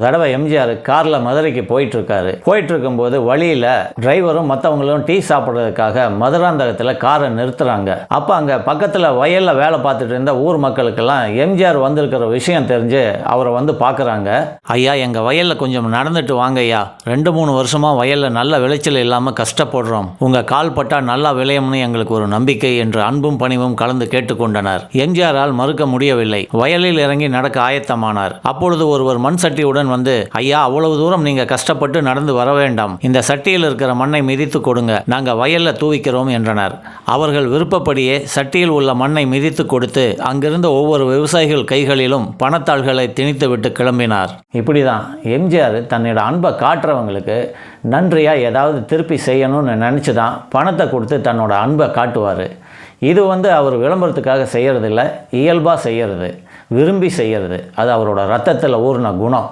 தடவை எம்ஜிஆர் காரில் மதுரைக்கு போயிட்டுருக்காரு. போயிட்டுருக்கும்போது வழியில் டிரைவரும் மற்றவங்களும் டீ சாப்பிட்றதுக்காக மதுராந்தகத்தில் காரை நிறுத்துகிறாங்க அப்போ அங்கே பக்கத்தில் வயலில் வேலை பார்த்துட்டு இருந்த ஊர் மக்களுக்கெல்லாம் எம்ஜிஆர் வந்திருக்கிற விஷயம் தெரிஞ்சு அவரை வந்து பார்க்குறாங்க ஐயா எங்கள் வயலில் கொஞ்சம் நடந்துட்டு வாங்க ஐயா ரெண்டு மூணு வருஷமாக வயலில் நல்ல விளைச்சல் இல்லாமல் கஷ்டப்படுறோம். உங்கள் கால் பட்டால் நல்லா விளையும்னு எங்களுக்கு ஒரு நம்பிக்கை என்று அன்பும் பணிவும் கலந்து கேட்டுக்கொண்டனர். எம்ஜிஆரால் மறுக்க முடியவில்லை. வயலில் இறங்கி நடக்க ஆயத்தமானார். அப்பொழுது ஒருவர் மண் சட்டியுடன் வந்து ஐயா அவ்வளவு தூரம் நீங்க கஷ்டப்பட்டு நடந்து வர வேண்டாம். இந்த சட்டியில் இருக்கிற மண்ணை மிதித்து கொடுங்க. நாங்க வயல்ல தூவிக்கிறோம் என்றனர். அவர்கள் விருப்பப்படியே சட்டியில் உள்ள மண்ணை மிதித்து கொடுத்து அங்கிருந்த ஒவ்வொரு விவசாயிகள் கைகளிலும் பணத்தாள்களை திணித்து விட்டு கிளம்பினார். இப்படிதான் எம்ஜிஆர் தன்னோட அன்பை காட்டுறவங்களுக்கு நன்றியா ஏதாவது திருப்பி செய்யணும்னு நினச்சி தான் பணத்தை கொடுத்து தன்னோட அன்பை காட்டுவார். இது வந்து அவர் விளம்பரத்துக்காக செய்யறதில்ல இயல்பாக செய்கிறது விரும்பி செய்கிறது அது அவரோட ரத்தத்தில் ஊறின குணம்.